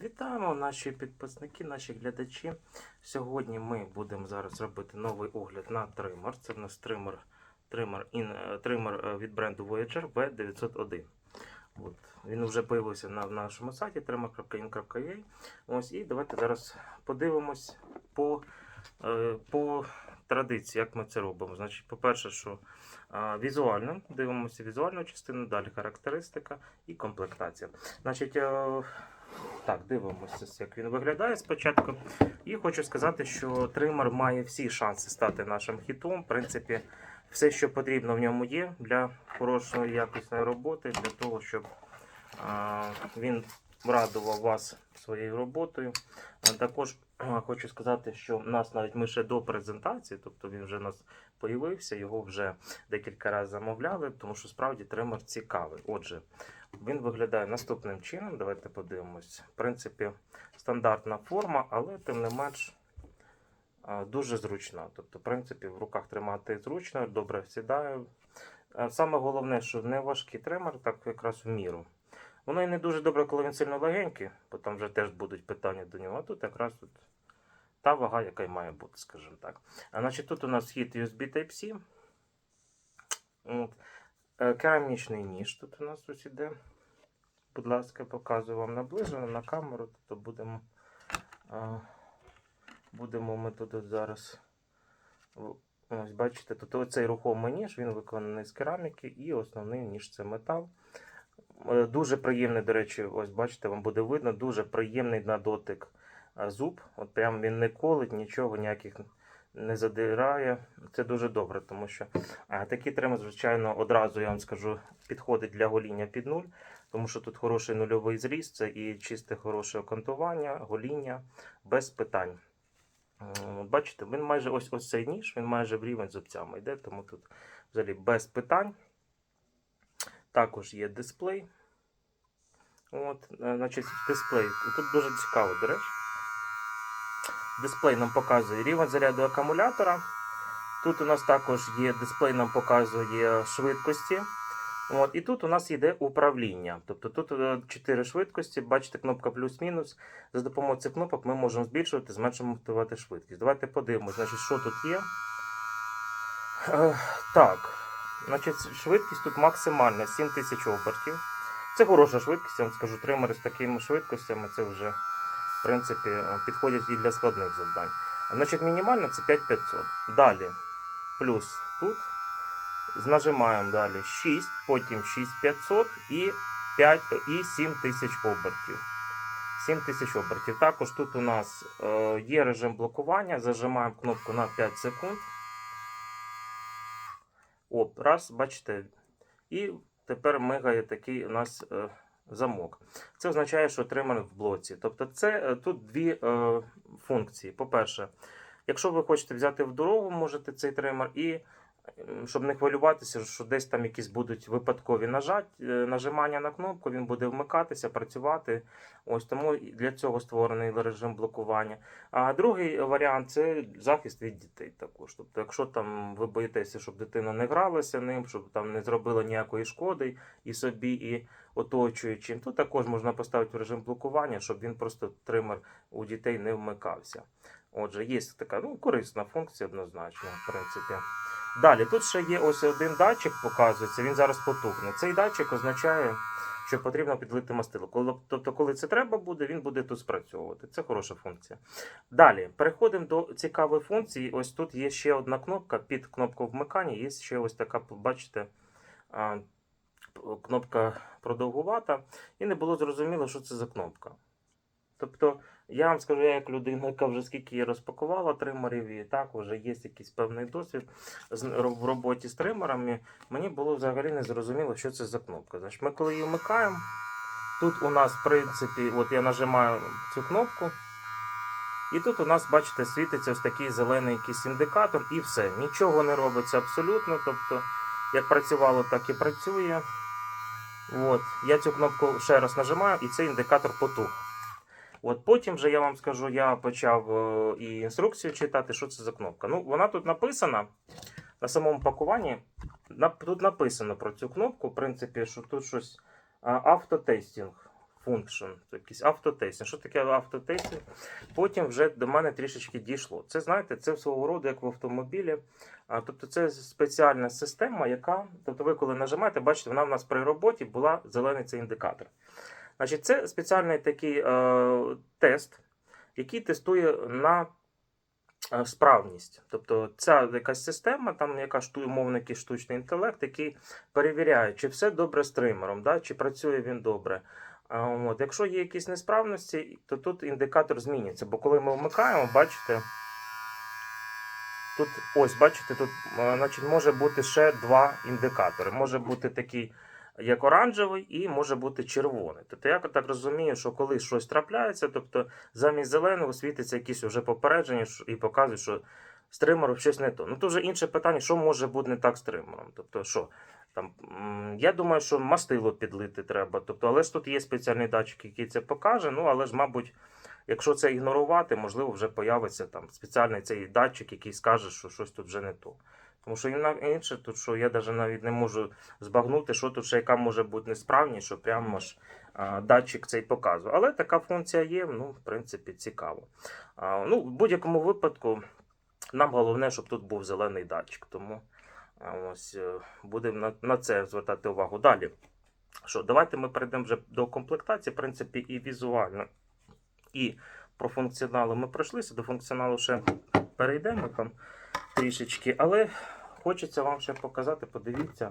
Вітаємо наші підписники, наші глядачі. Сьогодні ми будемо зараз робити новий огляд на тример. Це в нас тример, тример, е, тример е, від бренду Voyager V901. От. Він вже з'явився на нашому сайті trimmer.in.ua. Ось, і давайте зараз подивимось по, е, по традиції, як ми це робимо. Значить, по-перше, що візуально, дивимося візуальну частину, далі характеристика і комплектація. Значить, е, так, дивимося, як він виглядає спочатку. І хочу сказати, що тример має всі шанси стати нашим хітом. В принципі, все, що потрібно в ньому є для хорошої якісної роботи, для того, щоб він радував вас своєю роботою. Також хочу сказати, що в нас навіть ми ще до презентації, тобто він вже у нас появився, його вже декілька разів замовляли, тому що справді тример цікавий. Отже, він виглядає наступним чином. Давайте подивимось. В принципі, стандартна форма, але тим не менш дуже зручна. Тобто, в принципі, в руках тримати зручно, добре сідає. Саме головне, що не важкий тример, так якраз в міру. Воно і не дуже добре, коли він сильно легенький, бо там вже теж будуть питання до нього. А тут якраз тут та вага, яка й має бути, скажімо так. А значить, тут у нас вхід USB Type-C. От. Е, Керамічний ніж тут у нас ось іде. Будь ласка, показую вам наближено на камеру, тобто будемо, а, будемо ми тут зараз. Ось бачите, тут оцей рухомий ніж, він виконаний з кераміки, і основний ніж це метал. Е, Дуже приємний, до речі, ось бачите, вам буде видно, дуже приємний на дотик зуб. От прям він не колить, нічого, ніяких не задирає. Це дуже добре, тому що а, такий тример, звичайно, одразу я вам скажу, підходить для гоління під нуль, тому що тут хороший нульовий зріст, це і чисте хороше окантування, гоління без питань. Бачите, він майже ось ось цей ніж, він майже в рівень зубцями йде, тому тут взагалі без питань. Також є дисплей. От, е, значить, дисплей. Тут дуже цікаво, до речі. Дисплей нам показує рівень заряду акумулятора. Тут у нас також є дисплей, нам показує швидкості. От, і тут у нас йде управління. Тобто тут е, чотири швидкості, бачите, кнопка плюс-мінус. За допомогою цих кнопок ми можемо збільшувати, зменшувати швидкість. Давайте подивимося, значить, що тут є. Е, так, значить, швидкість тут максимальна 7000 обертів. Це хороша швидкість, я вам скажу, тримери з такими швидкостями це вже в принципі підходять і для складних завдань. Значить, мінімальна це 5500. Далі, плюс тут. Нажимаємо далі 6, потім 6500 і 5 і 7000 обертів. 7000 обертів. Також тут у нас е, є режим блокування. Зажимаємо кнопку на 5 секунд. Оп, раз, бачите. І тепер мигає такий у нас е, замок. Це означає, що тример в блоці. Тобто, це е, тут дві е, функції. По-перше, якщо ви хочете взяти в дорогу, можете цей тример і щоб не хвилюватися, що десь там якісь будуть випадкові нажать, е, нажимання на кнопку, він буде вмикатися, працювати. Ось тому для цього створений режим блокування. А другий варіант це захист від дітей також. Тобто, якщо там ви боїтеся, щоб дитина не гралася ним, щоб там не зробила ніякої шкоди і собі, і оточуючим, то також можна поставити в режим блокування, щоб він просто тример у дітей не вмикався. Отже, є така ну, корисна функція однозначно, в принципі. Далі, тут ще є ось один датчик, показується, він зараз потухне. Цей датчик означає, що потрібно підлити мастило. Тобто, коли це треба буде, він буде тут спрацьовувати. Це хороша функція. Далі, переходимо до цікавої функції. Ось тут є ще одна кнопка під кнопку вмикання, є ще ось така, бачите, кнопка продовгувата. І не було зрозуміло, що це за кнопка. Тобто, я вам скажу, я як людина, яка вже скільки її розпакувала тримерів, і так вже є якийсь певний досвід в роботі з тримерами, мені було взагалі не зрозуміло, що це за кнопка. Значить, ми коли її вмикаємо, тут у нас, в принципі, от я нажимаю цю кнопку, і тут у нас, бачите, світиться ось такий зелений якийсь індикатор, і все. Нічого не робиться абсолютно. Тобто, як працювало, так і працює. От. Я цю кнопку ще раз нажимаю, і цей індикатор потух. От потім вже я вам скажу, я почав е, і інструкцію читати, що це за кнопка. Ну, вона тут написана на самому пакуванні. Тут написано про цю кнопку, в принципі, що тут щось автотестінг. Це якийсь автотестінг. Що таке автотестінг? Потім вже до мене трішечки дійшло. Це знаєте, це свого роду як в автомобілі. А, тобто це спеціальна система, яка, тобто ви коли нажимаєте, бачите, вона в нас при роботі була зелений цей індикатор. Значить, це спеціальний такий е, тест, який тестує на е, справність. Тобто ця якась система, там яка умовно штучний інтелект, який перевіряє, чи все добре з тримером, да, чи працює він добре. От, якщо є якісь несправності, то тут індикатор змінюється. Бо коли ми вмикаємо, бачите, тут ось, бачите, тут е, значить, може бути ще два індикатори. Може бути такий, як оранжевий, і може бути червоний. Тобто я так розумію, що коли щось трапляється, тобто замість зеленого світиться якісь вже попередження і показують, що з тримером щось не то. Ну то вже інше питання, що може бути не так з тримером. Тобто, що там, я думаю, що мастило підлити треба. Тобто, але ж тут є спеціальний датчик, який це покаже. Ну, але ж, мабуть, якщо це ігнорувати, можливо, вже появиться там спеціальний цей датчик, який скаже, що щось тут вже не то. Тому що іна- інше, тут що я навіть навіть не можу збагнути, що тут ще яка може бути несправність, що прямо ж а, датчик цей показує. Але така функція є, ну, в принципі, цікаво. А, ну, в будь-якому випадку, нам головне, щоб тут був зелений датчик. Тому ось е, будемо на, на це звертати увагу. Далі. Що, давайте ми перейдемо вже до комплектації, в принципі, і візуально, і про функціоналу ми пройшлися, до функціоналу ще перейдемо там трішечки, але хочеться вам ще показати, подивіться.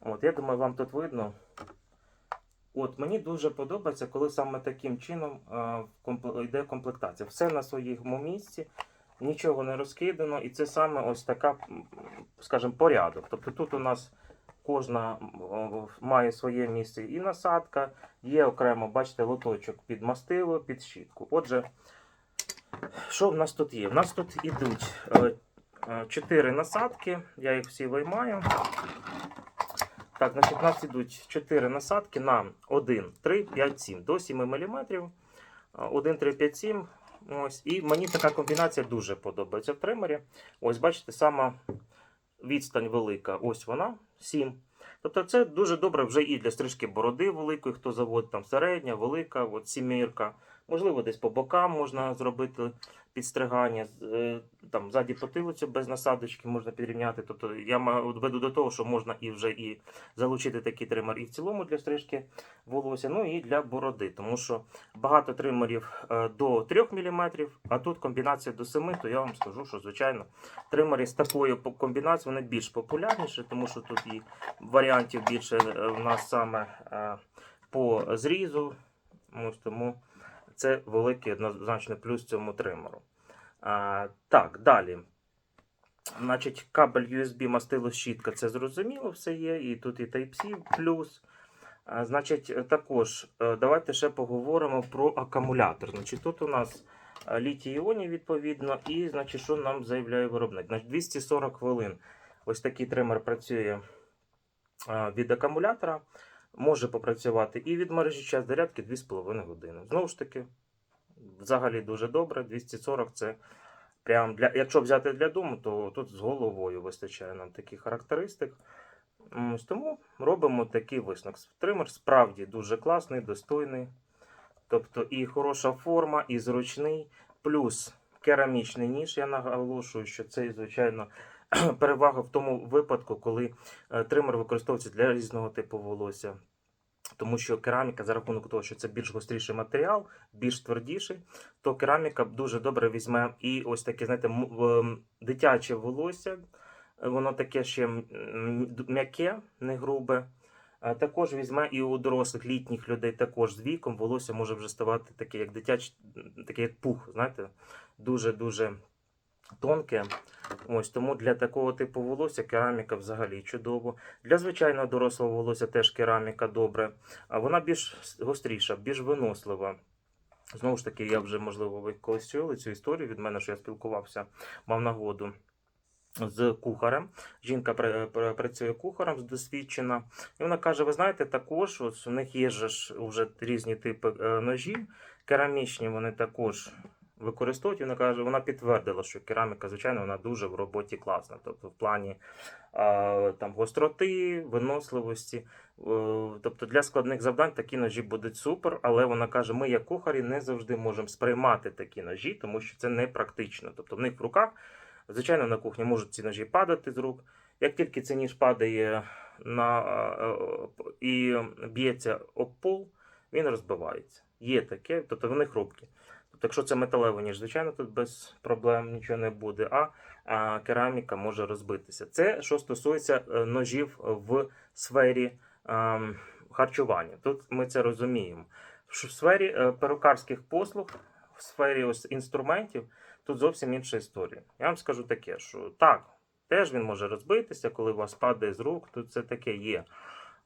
От, я думаю, вам тут видно. От, мені дуже подобається, коли саме таким чином а, в йде комплектація. Все на своєму місці, нічого не розкидано, і це саме ось така, скажімо, порядок. Тобто тут у нас кожна має своє місце і насадка, є окремо, бачите, лоточок під мастило, під щітку. Отже, що в нас тут є? В нас тут ідуть е, е, насадки, я їх всі виймаю. Так, значить, у нас ідуть 4 насадки на 1, 3, 5, 7 до 7 мм. 1, 3, 5, 7. Ось. І мені така комбінація дуже подобається в тримері. Ось, бачите, сама відстань велика. Ось вона, 7. Тобто це дуже добре вже і для стрижки бороди великої, хто заводить там середня, велика, от сімірка. Можливо, десь по бокам можна зробити підстригання. е, Там ззаді потилицю без насадочки можна підрівняти. Тобто я веду до того, що можна і вже і залучити такий тример і в цілому для стрижки волосся, ну і для бороди. Тому що багато тримерів е, до 3 мм, а тут комбінація до 7, то я вам скажу, що звичайно тримери з такою комбінацією вони більш популярніші, тому що тут і варіантів більше е, в нас саме по зрізу. Ось тому це великий однозначно плюс цьому тримеру. А, так, далі. Значить, кабель USB мастило щітка, це зрозуміло, все є. І тут і Type-C плюс. А, значить, також е, давайте ще поговоримо про акумулятор. Значить, тут у нас е, літій іонів відповідно, і значить, що нам заявляє виробник. Значить, 240 хвилин. Ось такий тример працює е, від акумулятора. Може попрацювати і від мережі час зарядки 2,5 години. Знову ж таки, взагалі дуже добре. 240 це прям для. Якщо взяти для дому, то тут з головою вистачає нам таких характеристик. Тому робимо такий висновок. Тример справді дуже класний, достойний. Тобто і хороша форма, і зручний, плюс керамічний ніж. Я наголошую, що це, звичайно, перевага в тому випадку, коли е, тример використовується для різного типу волосся. Тому що кераміка, за рахунок того, що це більш гостріший матеріал, більш твердіший, то кераміка дуже добре візьме і ось таке, знаєте, дитяче волосся. Воно таке ще м'яке, не грубе. Також візьме і у дорослих літніх людей також з віком волосся може вже ставати таке, як дитяче, таке як пух, знаєте, дуже-дуже тонке. Ось тому для такого типу волосся кераміка взагалі чудово. Для звичайного дорослого волосся теж кераміка добре. А вона більш гостріша, більш винослива. Знову ж таки, я вже, можливо, ви колись чули цю історію від мене, що я спілкувався, мав нагоду з кухарем. Жінка пра- пра- працює кухарем, досвідчена. І вона каже: ви знаєте, також ось у них є ж вже різні типи е, ножів, керамічні вони також використовують. Вона каже, вона підтвердила, що кераміка, звичайно, вона дуже в роботі класна. Тобто, в плані а, там гостроти, виносливості. Е, Тобто для складних завдань такі ножі будуть супер, але вона каже, ми, як кухарі, не завжди можемо сприймати такі ножі, тому що це не практично. Тобто в них в руках, звичайно, на кухні можуть ці ножі падати з рук. Як тільки цей ніж падає на, е, е, і б'ється об пол, він розбивається. Є таке, тобто вони хрупкі. Тобто, якщо це металевий ніж, звичайно, тут без проблем нічого не буде, а, а кераміка може розбитися. Це що стосується е, ножів в сфері ем, харчування. Тут ми це розуміємо. В сфері е, перукарських послуг, в сфері ось інструментів, тут зовсім інша історія. Я вам скажу таке, що так, теж він може розбитися, коли у вас падає з рук, тут це таке є.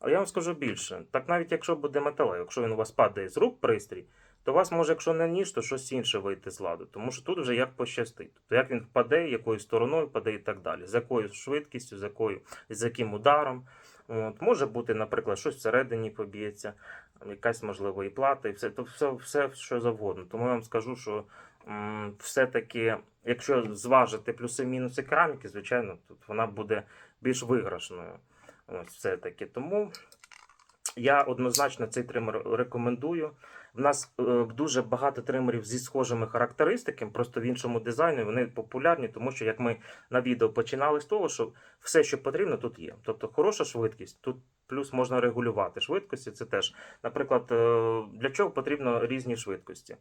Але я вам скажу більше. Так навіть якщо буде металевий, якщо він у вас падає з рук пристрій, то вас може, якщо не ніж, то щось інше вийти з ладу. Тому що тут вже як пощастить. Тобто як він впаде, якою стороною впаде і так далі. З якою швидкістю, з якою, з яким ударом. От, може бути, наприклад, щось всередині поб'ється, якась можливо і плата, і все, то все, все, що завгодно. Тому я вам скажу, що все-таки, якщо зважити плюси-мінуси кераміки, звичайно, тут вона буде більш виграшною. Ось все-таки. Тому я однозначно цей тример рекомендую. В нас е, дуже багато тримерів зі схожими характеристиками, просто в іншому дизайні вони популярні, тому що як ми на відео починали з того, що все, що потрібно, тут є. Тобто хороша швидкість, тут плюс можна регулювати швидкості. Це теж, наприклад, е, для чого потрібно різні швидкості.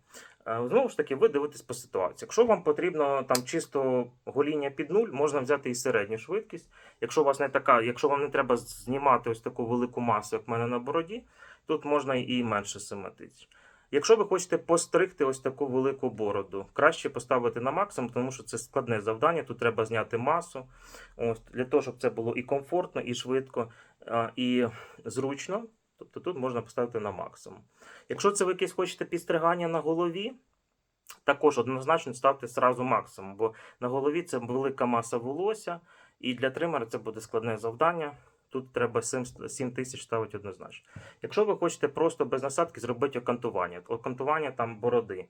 Е, Знову ж таки, ви дивитесь по ситуації. Якщо вам потрібно там чисто гоління під нуль, можна взяти і середню швидкість. Якщо у вас не така, якщо вам не треба знімати ось таку велику масу, як в мене на бороді, тут можна і менше 7 тисяч. Якщо ви хочете постригти ось таку велику бороду, краще поставити на максимум, тому що це складне завдання. Тут треба зняти масу. Ось, для того, щоб це було і комфортно, і швидко, і зручно. Тобто тут можна поставити на максимум. Якщо це ви якесь хочете підстригання на голові, також однозначно ставте зразу максимум, бо на голові це велика маса волосся, і для тримера це буде складне завдання. Тут треба 7, 7 тисяч ставити однозначно. Якщо ви хочете просто без насадки зробити окантування, окантування там бороди,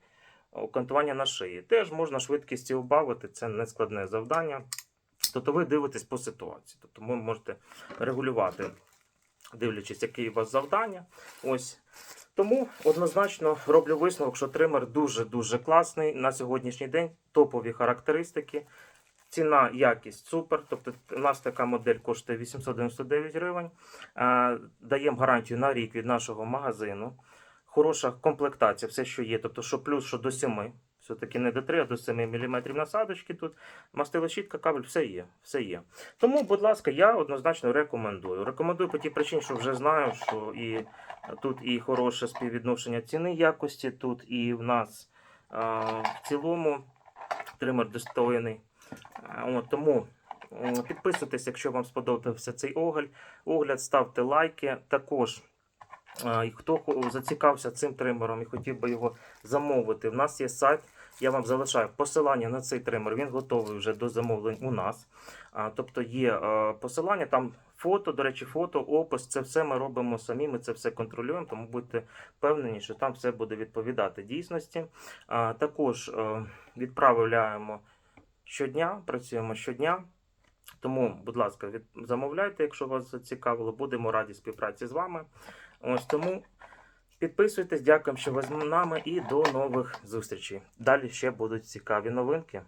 окантування на шиї, теж можна швидкісті убавити, це не складне завдання. Тобто ви дивитесь по ситуації. Тобто ви можете регулювати, дивлячись, яке у вас завдання. Ось. Тому однозначно роблю висновок, що тример дуже-дуже класний на сьогоднішній день. Топові характеристики. Ціна, якість супер. Тобто у нас така модель коштує 899 гривень. Даємо гарантію на рік від нашого магазину. Хороша комплектація, все, що є. Тобто, що плюс, що до 7. Все-таки не до 3, а до 7 мм насадочки тут. Мастила щітка, кабель, все є. все є. Тому, будь ласка, я однозначно рекомендую. Рекомендую по тій причині, що вже знаю, що і тут і хороше співвідношення ціни якості, тут і в нас а, в цілому тример достойний. А, От, тому підписуйтесь, якщо вам сподобався цей огляд. Ставте лайки. Також, хто зацікавився цим тримером і хотів би його замовити, в нас є сайт. Я вам залишаю посилання на цей тример. Він готовий вже до замовлень у нас. А, тобто є посилання, там фото, до речі, фото, опис. Це все ми робимо самі. Ми це все контролюємо, тому будьте впевнені, що там все буде відповідати дійсності. А, також е, відправляємо щодня, працюємо щодня. Тому, будь ласка, від... замовляйте, якщо вас зацікавило. Будемо раді співпраці з вами. Ось тому підписуйтесь, дякуємо, що ви з нами, і до нових зустрічей. Далі ще будуть цікаві новинки.